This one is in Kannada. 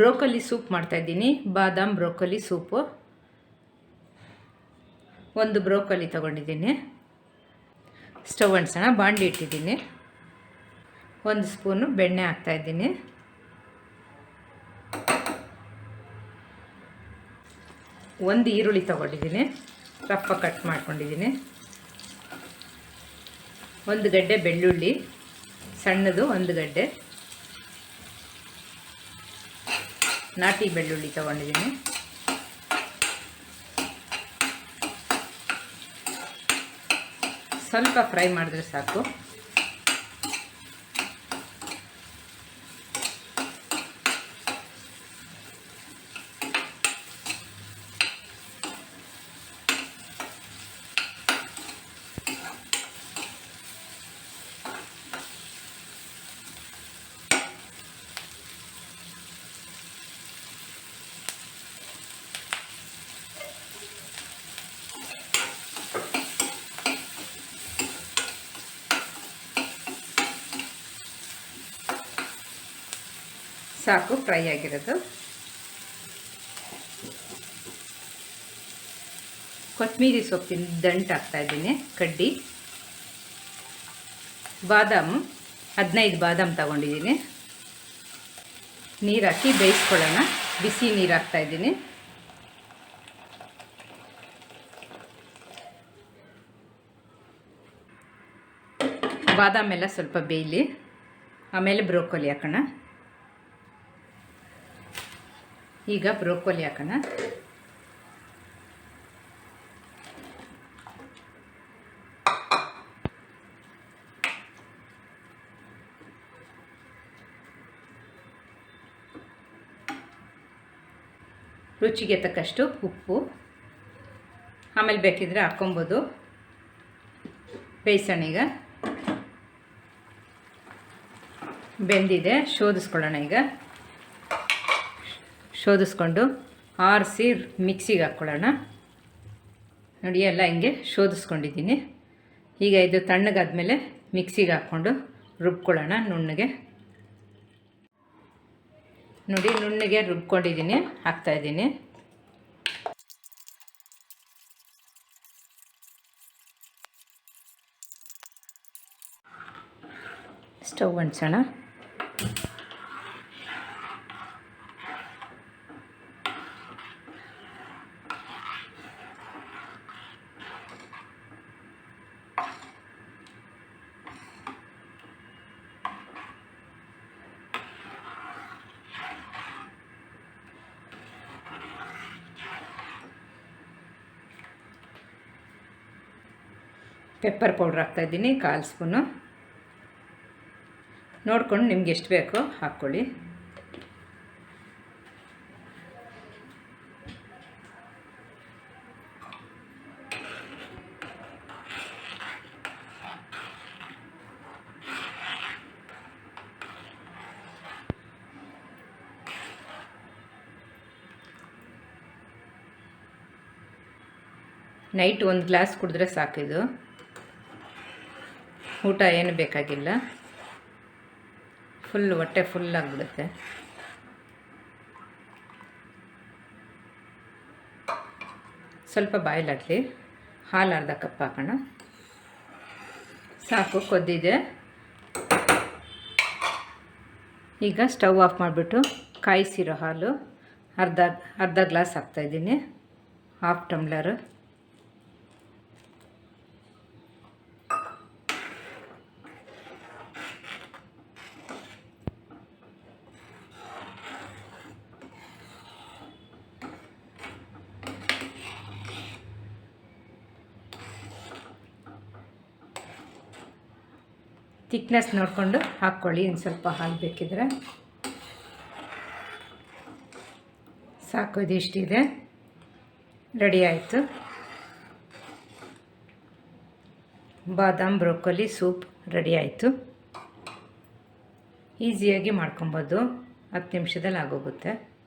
ಬ್ರೋಕೊಲಿ ಸೂಪ್ ಮಾಡ್ತಾಯಿದ್ದೀನಿ ಬಾದಾಮ್ ಬ್ರೋಕೊಲಿ ಸೂಪು. ಒಂದು ಬ್ರೋಕೊಲಿ ತೊಗೊಂಡಿದ್ದೀನಿ. ಸ್ಟವ್ ಅಂಟಿಸೋಣ ಬಾಂಡಿ ಇಟ್ಟಿದ್ದೀನಿ. ಒಂದು ಸ್ಪೂನು ಬೆಣ್ಣೆ ಹಾಕ್ತಾಯಿದ್ದೀನಿ ಒಂದು ಈರುಳ್ಳಿ ತೊಗೊಂಡಿದ್ದೀನಿ. ರಪ್ಪ ಕಟ್ ಮಾಡ್ಕೊಂಡಿದ್ದೀನಿ. ಒಂದು ಗಡ್ಡೆ ಬೆಳ್ಳುಳ್ಳಿ, ಸಣ್ಣದು ಒಂದು ಗಡ್ಡೆ. ನಾಟಿ ಬೆಳ್ಳುಳ್ಳಿ ತೊಗೊಂಡಿದ್ದೀನಿ. ಸ್ವಲ್ಪ ಫ್ರೈ ಮಾಡಿದ್ರೆ ಸಾಕು. ಸಾಕು, ಫ್ರೈ ಆಗಿರೋದು. ಕೊತ್ತಂಬರಿ ಸೊಪ್ಪಿನ ದಂಟು ಹಾಕ್ತಾಯಿದ್ದೀನಿ ಕಡ್ಡಿ. ಬಾದಾಮು, ಹದಿನೈದು ಬಾದಾಮ್ ತಗೊಂಡಿದ್ದೀನಿ. ನೀರು ಹಾಕಿ ಬೇಯಿಸ್ಕೊಳ್ಳೋಣ. ಬಿಸಿ ನೀರು ಹಾಕ್ತಾಯಿದ್ದೀನಿ ಇದ್ದೀನಿ. ಬಾದಾಮೆಲ್ಲ ಸ್ವಲ್ಪ ಬೇಯಲಿ. ಆಮೇಲೆ ಬ್ರೋಕೊಲಿ ಹಾಕೋಣ. ಈಗ ಬ್ರೋಕೊಲಿ ಹಾಕೋಣ. ರುಚಿಗೆ ತಕ್ಕಷ್ಟು ಉಪ್ಪು. ಆಮೇಲೆ ಬೇಕಿದ್ರೆ ಹಾಕ್ಕೊಬೋದು. ಬೇಯಿಸೋಣ ಈಗ. ಬೆಂದಿದೆ ಶೋಧಿಸ್ಕೊಳ್ಳೋಣ ಈಗ. ಶೋಧಿಸ್ಕೊಂಡು ಆರಿಸಿ ಮಿಕ್ಸಿಗೆ ಹಾಕ್ಕೊಳ್ಳೋಣ. ನೋಡಿ ಎಲ್ಲ ಹಿಂಗೆ ಶೋಧಿಸ್ಕೊಂಡಿದ್ದೀನಿ. ಈಗ ಇದು ತಣ್ಣಗಾದ್ಮೇಲೆ ಮಿಕ್ಸಿಗೆ ಹಾಕ್ಕೊಂಡು ರುಬ್ಕೊಳ್ಳೋಣ ನುಣ್ಣಗೆ. ನೋಡಿ, ನುಣ್ಣಗೆ ರುಬ್ಕೊಂಡಿದ್ದೀನಿ ಹಾಕ್ತಾಯಿದ್ದೀನಿ ಸ್ಟವ್ ಅಂಟಿಸೋಣ. ಪೆಪ್ಪರ್ ಪೌಡ್ರ್ ಹಾಕ್ತಾಯಿದ್ದೀನಿ ಕಾಲು ಸ್ಪೂನು. ನೋಡ್ಕೊಂಡು ನಿಮ್ಗೆ ಎಷ್ಟು ಬೇಕೋ ಹಾಕ್ಕೊಳ್ಳಿ. ನೈಟ್ ಒಂದು ಗ್ಲಾಸ್ ಕುಡಿದ್ರೆ ಸಾಕಿದು ಊಟ ಏನು ಬೇಕಾಗಿಲ್ಲ. ಫುಲ್ ಹೊಟ್ಟೆ ಫುಲ್ ಆಗಿಬಿಡುತ್ತೆ. ಸ್ವಲ್ಪ ಬಾಯ್ಲಾಗಲಿ. ಹಾಲು ಅರ್ಧ ಕಪ್ ಹಾಕೋಣ. ಸಾಕು, ಕೊದ್ದಿದೆ. ಈಗ ಸ್ಟವ್ ಆಫ್ ಮಾಡಿಬಿಟ್ಟು ಕಾಯಿಸಿರೋ ಹಾಲು ಅರ್ಧ ಅರ್ಧ ಗ್ಲಾಸ್ ಹಾಕ್ತಾಯಿದ್ದೀನಿ ಹಾಫ್ ಟಮ್ಲರು. ತಿಕ್ನೆಸ್ ನೋಡಿಕೊಂಡು ಹಾಕ್ಕೊಳ್ಳಿ. ಇನ್ನು ಸ್ವಲ್ಪ ಹಾಲು ಬೇಕಿದ್ರೆ. ಸಾಕು ಇಷ್ಟಿದೆ ರೆಡಿ ಆಯಿತು. ಬಾದಾಮ್, ಬ್ರೋಕೊಲಿ, ಸೂಪ್ ರೆಡಿ ಆಯಿತು. ಈಸಿಯಾಗಿ ಮಾಡ್ಕೊಬೋದು. ಹತ್ತು ನಿಮಿಷದಲ್ಲಿ ಆಗೋಗುತ್ತೆ.